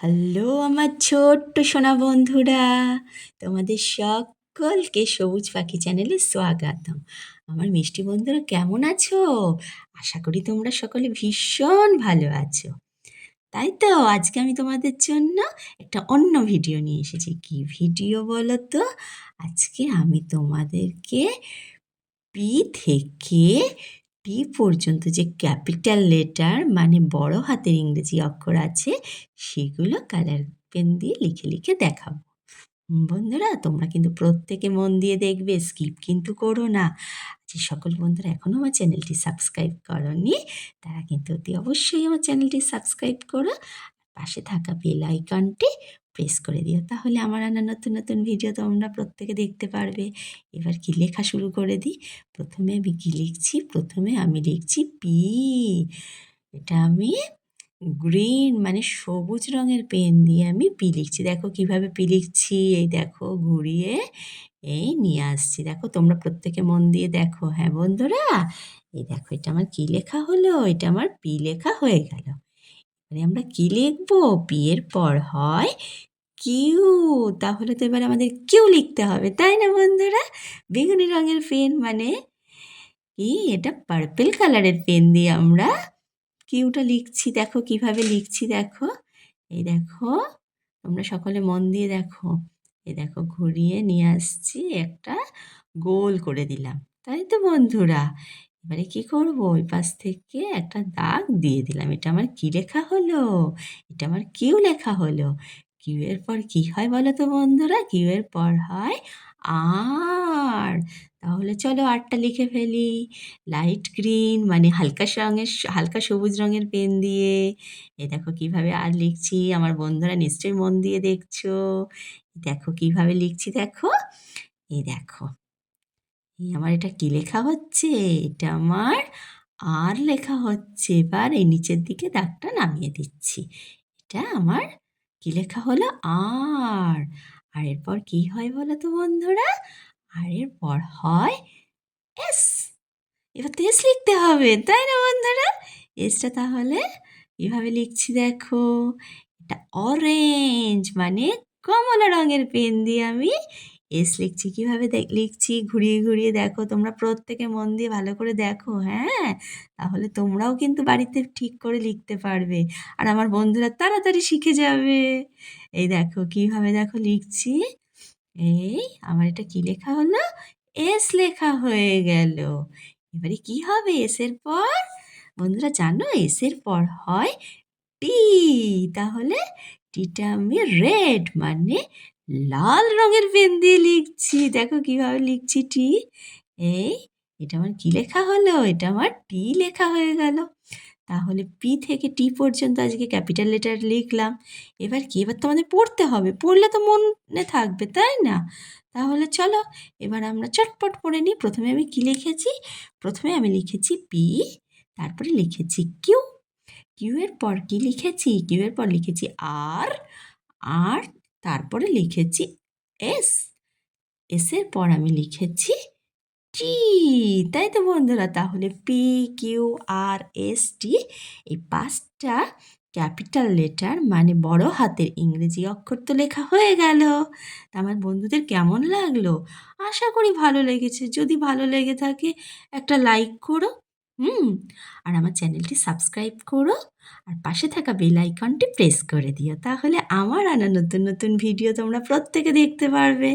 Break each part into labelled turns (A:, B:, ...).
A: Hello আমার ছোট্ট সোনা বন্ধুরা, তোমাদের সকলকে সবুজ পাখি চ্যানেলে স্বাগতম। আমার মিষ্টি বন্ধুরা কেমন আছো? আশা করি তোমরা সকলে ভীষণ ভালো আছো। তাই তো আজকে আমি তোমাদের জন্য একটা অন্য ভিডিও নিয়ে এসেছি। কি ভিডিও বলো তো আজকে আমি তোমাদেরকে পি থেকে টি পর্যন্ত যে ক্যাপিটাল লেটার মানে বড় হাতের ইংরেজি অক্ষর আছে, সেগুলো কালার পেন দিয়ে লিখে লিখে দেখাবো। বন্ধুরা, তোমরা কিন্তু প্রত্যেকে মন দিয়ে দেখবে, স্কিপ কিন্তু করো না। যে সকল বন্ধুরা এখনও আমার চ্যানেলটি সাবস্ক্রাইব করনি, তারা কিন্তু অতি অবশ্যই আমার চ্যানেলটি সাবস্ক্রাইব করো। পাশে থাকা বেল আইকনটি প্রেস করে দিও। তাহলে আমার আনা নতুন নতুন ভিডিও তোমরা প্রত্যেকে দেখতে পারবে। এবার কি লেখা শুরু করে দিই। প্রথমে আমি কী লিখছি? প্রথমে আমি লিখছি পি এটা আমি গ্রিন মানে সবুজ রঙের পেন দিয়ে আমি পি লিখছি। দেখো কীভাবে পি লিখছি? এই দেখো, ঘুরিয়ে এই নিয়ে আসছি। দেখো, তোমরা প্রত্যেকে মন দিয়ে দেখো। হ্যাঁ বন্ধুরা? এই দেখো, এটা আমার কী লেখা হলো? এটা আমার পি লেখা হয়ে গেল। মানে আমরা কী লিখব? পি এর পর হয় কিউ, তাহলে তো এবার আমাদের কিউ লিখতে হবে, তাই না বন্ধুরা? বেগুনি রঙের পেন মানে কি? এটা পার্পেল কালারের পেন দিয়ে আমরা কিউটা লিখছি, দেখো কীভাবে লিখছি, দেখো। এই দেখো, তোমরা সকলে মন দিয়ে দেখো। এই দেখো, ঘুরিয়ে নিয়ে আসছি, একটা গোল করে দিলাম, তাই তো বন্ধুরা? এবারে কি করব? ওই পাশ থেকে একটা দাগ দিয়ে দিলাম, এটা আমার কি লেখা হলো? এটা আমার কিউ লেখা হলো। কিউ এর পর কি হয় বলো তো বন্ধুরা? কিউ এর পর হয় আর। তাহলে চলো আরটা লিখে ফেলি। লাইট গ্রিন মানে হালকা রঙের হালকা সবুজ রঙের পেন দিয়ে। এ দেখো কীভাবে আর লিখছি। আমার বন্ধুরা নিশ্চয়ই মন দিয়ে দেখছ। দেখো কীভাবে লিখছি দেখো। এই দেখো। এই আমার এটা কি লেখা হচ্ছে? এটা আমার আর লেখা হচ্ছে। এবার এই নিচের দিকে দাগটা নামিয়ে দিচ্ছি। এটা আমার কি লেখা হলো? আর। আর এরপর কি হয় বলো তো বন্ধুরা? আর এরপর হয় এস এবার তো এস লিখতে হবে, তাই না বন্ধুরা? এসটা তাহলে এভাবে লিখছি দেখো? এটা অরেঞ্জ মানে কমলা রঙের পেন দিয়ে আমি এস লিখছি, কীভাবে লিখছি? ঘুরিয়ে ঘুরিয়ে দেখো, তোমরা প্রত্যেকে মন দিয়ে ভালো করে দেখো হ্যাঁ? তাহলে তোমরাও কিন্তু বাড়িতে ঠিক করে লিখতে পারবে। আর আমার বন্ধুরা তাড়াতাড়ি শিখে যাবে। এই দেখো, কীভাবে দেখো লিখছি? এই আমার এটা কি লেখা হলো? এস লেখা হয়ে গেল। এবারে কি হবে? এসের পর? বন্ধুরা জানো এসের পর হয় টি। তাহলে টিটা আমি রেড মানে লাল রঙের পেন দিয়ে লিখছি। দেখো কীভাবে লিখছি টি এই, এটা আমার কি লেখা হলো? এটা আমার টি লেখা হয়ে গেল। তাহলে পি থেকে টি পর্যন্ত আজকে ক্যাপিটাল লেটার লিখলাম। এবার কি? এবার তো আমাদের পড়তে হবে। পড়লে তো মনে থাকবে, তাই না? তাহলে চলো, এবার আমরা চটপট পড়ে নিই। প্রথমে আমি কি লিখেছি? প্রথমে আমি লিখেছি পি তারপরে লিখেছি কিউ কিউ এর পর কি লিখেছি? কিউ এর পর লিখেছি আর আর তারপরে লিখেছি এস। এসের পর আমি লিখেছি টি। তাই তো বন্ধুরা, তাহলে P Q R S T এই পাঁচটা ক্যাপিটাল লেটার মানে বড় হাতের ইংরেজি অক্ষর তো লেখা হয়ে গেল। আমার বন্ধুদের কেমন লাগল? আশা করি ভালো লেগেছে। যদি ভালো লেগে থাকে একটা লাইক করো, হুম? আর আমার চ্যানেলটি সাবস্ক্রাইব করো। আর পাশে থাকা বেল আইকনটি প্রেস করে দিও, তাহলে আমার আনা নতুন নতুন ভিডিও তোমরা প্রত্যেকে দেখতে পারবে।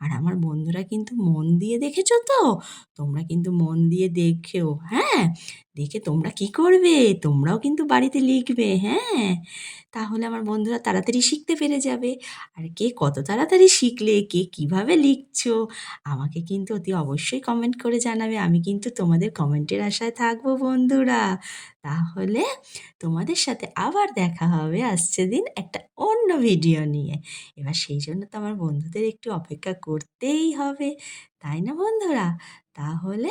A: আর আমার বন্ধুরা কিন্তু মন দিয়ে দেখেছ তো? তোমরা কিন্তু মন দিয়ে দেখেও হ্যাঁ? দেখে তোমরা কি করবে? তোমরাও কিন্তু বাড়িতে লিখবে হ্যাঁ? তাহলে আমার বন্ধুরা তাড়াতাড়ি শিখতে পেরে যাবে। আর কে কত তাড়াতাড়ি শিখলে, কে কীভাবে লিখছো, আমাকে কিন্তু অতি অবশ্যই কমেন্ট করে জানাবে। আমি কিন্তু তোমাদের কমেন্টের আশায় থাকব বন্ধুরা। তাহলে তোমাদের সাথে আবার দেখা হবে। আসছে দিন একটা অন্য ভিডিও নিয়ে। এবার সেই জন্য তো আমার বন্ধুদের একটু অপেক্ষা করতেই হবে, তাই না বন্ধুরা? তাহলে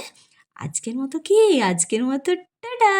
A: আজকের মতো কি? আজকের মতো টাটা!